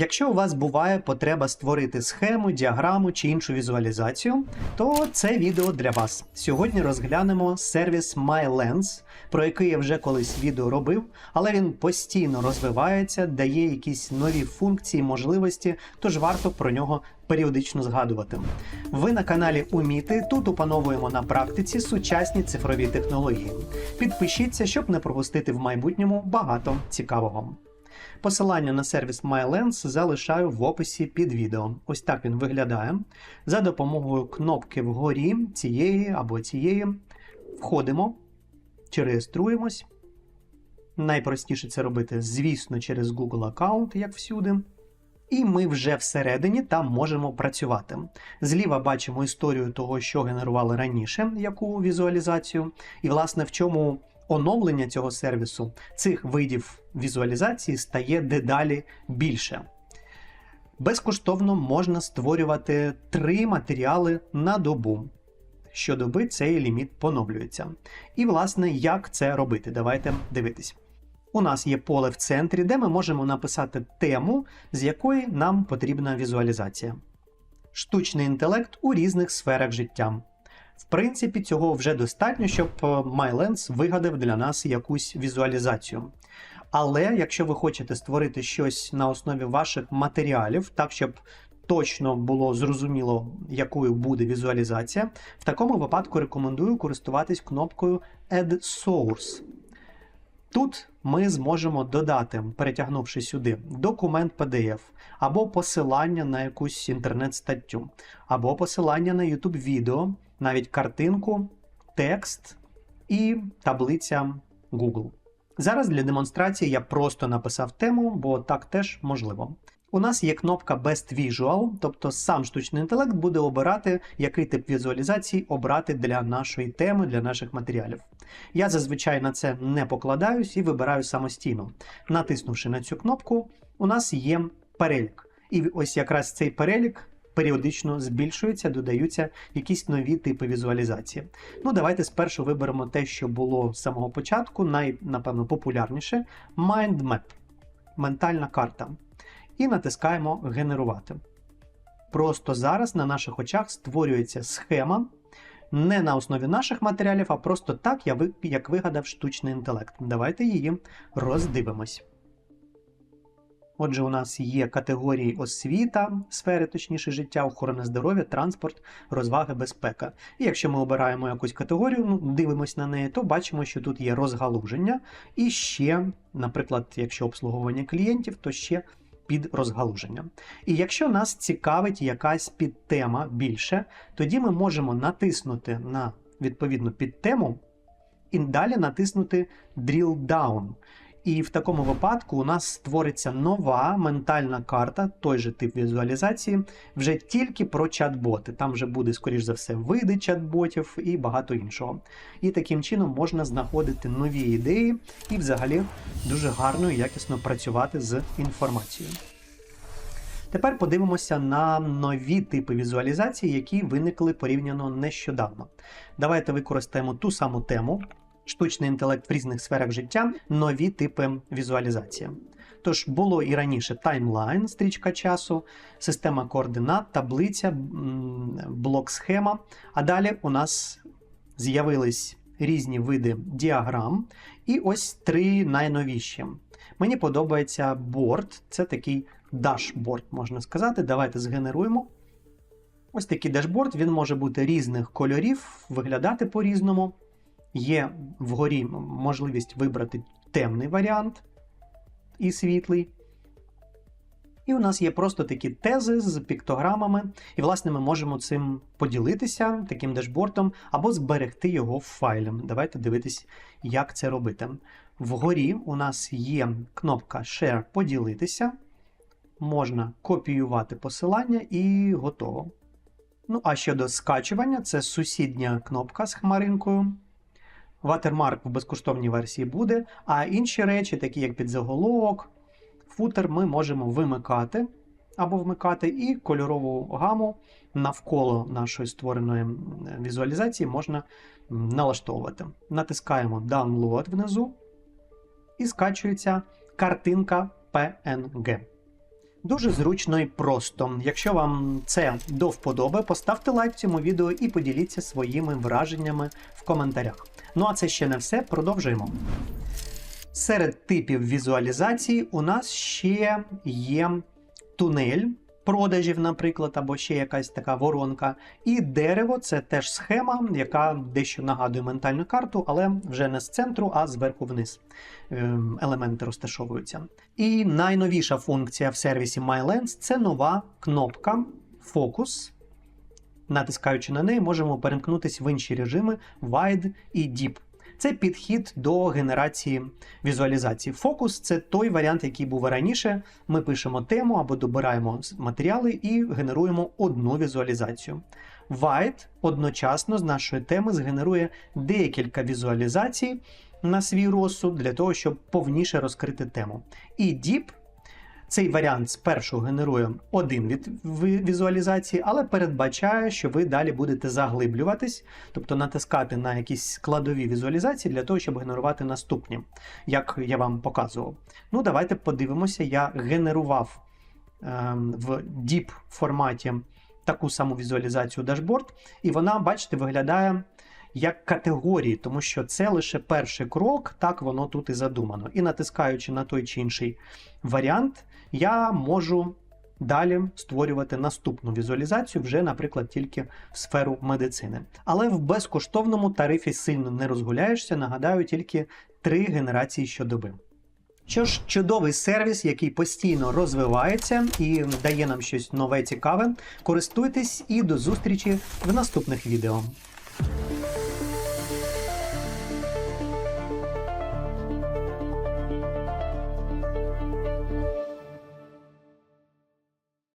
Якщо у вас буває потреба створити схему, діаграму чи іншу візуалізацію, то це відео для вас. Сьогодні розглянемо сервіс MyLens, про який я вже колись відео робив, але він постійно розвивається, дає якісь нові функції, можливості, тож варто про нього періодично згадувати. Ви на каналі Уміти. Тут опановуємо на практиці сучасні цифрові технології. Підпишіться, щоб не пропустити в майбутньому багато цікавого. Посилання на сервіс MyLens залишаю в описі під відео. Ось так він виглядає. За допомогою кнопки вгорі цієї або цієї входимо чи реєструємось. Найпростіше це робити, звісно, через Google аккаунт, як всюди. І ми вже всередині там можемо працювати. Зліва бачимо історію того, що генерували раніше, яку візуалізацію, і, власне, в чому оновлення цього сервісу, цих видів візуалізації стає дедалі більше. Безкоштовно можна створювати три матеріали на добу. Щодоби цей ліміт поновлюється. І, власне, як це робити? Давайте дивитись. У нас є поле в центрі, де ми можемо написати тему, з якої нам потрібна візуалізація. Штучний інтелект у різних сферах життя. В принципі, цього вже достатньо, щоб е, MyLens вигадав для нас якусь візуалізацію. Але якщо ви хочете створити щось на основі ваших матеріалів, так щоб точно було зрозуміло, якою буде візуалізація, в такому випадку рекомендую користуватись кнопкою Add Source. Тут ми зможемо додати, перетягнувши сюди, документ PDF, або посилання на якусь інтернет-статтю, або посилання на YouTube відео, навіть картинку, текст і таблиця Google. Зараз для демонстрації я просто написав тему, бо так теж можливо. У нас є кнопка Best Visual, тобто сам штучний інтелект буде обирати, який тип візуалізації обрати для нашої теми, для наших матеріалів. Я зазвичай на це не покладаюсь і вибираю самостійно. Натиснувши на цю кнопку, у нас є перелік. І ось якраз цей перелік періодично збільшується, додаються якісь нові типи візуалізації. Ну, давайте спершу виберемо те, що було з самого початку, най, напевно, популярніше Mind Map ментальна карта. І натискаємо Генерувати. Просто зараз на наших очах створюється схема не на основі наших матеріалів, а просто так, як вигадав штучний інтелект. Давайте її роздивимось. Отже, у нас є категорії освіта, сфери, точніше, життя, охорони здоров'я, транспорт, розваги, безпека. І якщо ми обираємо якусь категорію, ну, дивимось на неї, то бачимо, що тут є розгалуження. І ще, наприклад, якщо обслуговування клієнтів, то ще під розгалуження. І якщо нас цікавить якась підтема більше, тоді ми можемо натиснути на відповідну підтему і далі натиснути Drill Down. І в такому випадку у нас створиться нова ментальна карта, той же тип візуалізації, вже тільки про чат-боти. Там вже буде, скоріш за все, види чат-ботів і багато іншого. І таким чином можна знаходити нові ідеї і взагалі дуже гарно і якісно працювати з інформацією. Тепер подивимося на нові типи візуалізації, які виникли порівняно нещодавно. Давайте використаємо ту саму тему штучний інтелект в різних сферах життя, нові типи візуалізації. Тож було і раніше таймлайн, стрічка часу, система координат, таблиця, блок-схема. А далі у нас з'явились різні види діаграм. І ось три найновіші. Мені подобається борт, це такий дашборд, можна сказати. Давайте згенеруємо. Ось такий дашборд, він може бути різних кольорів, виглядати по-різному. Є вгорі можливість вибрати темний варіант і світлий. І у нас є просто такі тези з піктограмами, і, власне, ми можемо цим поділитися таким дашбортом або зберегти його в файлі. Давайте дивитись, як це робити. Вгорі у нас є кнопка Share поділитися. Можна копіювати посилання і готово. Ну, а щодо скачування, це сусідня кнопка з хмаринкою. Watermark в безкоштовній версії буде, а інші речі, такі як підзаголовок, футер, ми можемо вимикати або вмикати, і кольорову гаму навколо нашої створеної візуалізації можна налаштовувати. Натискаємо Download внизу і скачується картинка PNG. Дуже зручно і просто. Якщо вам це до вподоби, поставте лайк цьому відео і поділіться своїми враженнями в коментарях. Ну а це ще не все, продовжуємо. Серед типів візуалізації у нас ще є тунель продажів, наприклад, або ще якась така воронка. І дерево це теж схема, яка дещо нагадує ментальну карту, але вже не з центру, а зверху вниз ем, елементи розташовуються. І найновіша функція в сервісі MyLens це нова кнопка Focus. Натискаючи на неї, можемо перемкнутися в інші режими Wide і Deep. Це підхід до генерації візуалізації. Фокус це той варіант, який був раніше. Ми пишемо тему або добираємо матеріали і генеруємо одну візуалізацію. Вайт одночасно з нашої теми згенерує декілька візуалізацій на свій розсуд для того, щоб повніше розкрити тему. І Deep цей варіант спершу генерує один від візуалізації, але передбачає, що ви далі будете заглиблюватись, тобто натискати на якісь складові візуалізації для того, щоб генерувати наступні, як я вам показував. Ну, давайте подивимося. Я генерував ем, в Deep форматі таку саму візуалізацію дашборд, і вона, бачите, виглядає як категорії, тому що це лише перший крок, так воно тут і задумано. І натискаючи на той чи інший варіант, я можу далі створювати наступну візуалізацію, вже, наприклад, тільки в сферу медицини. Але в безкоштовному тарифі сильно не розгуляєшся. Нагадаю, тільки три генерації щодоби. Що ж, чудовий сервіс, який постійно розвивається і дає нам щось нове цікаве. Користуйтесь і до зустрічі в наступних відео.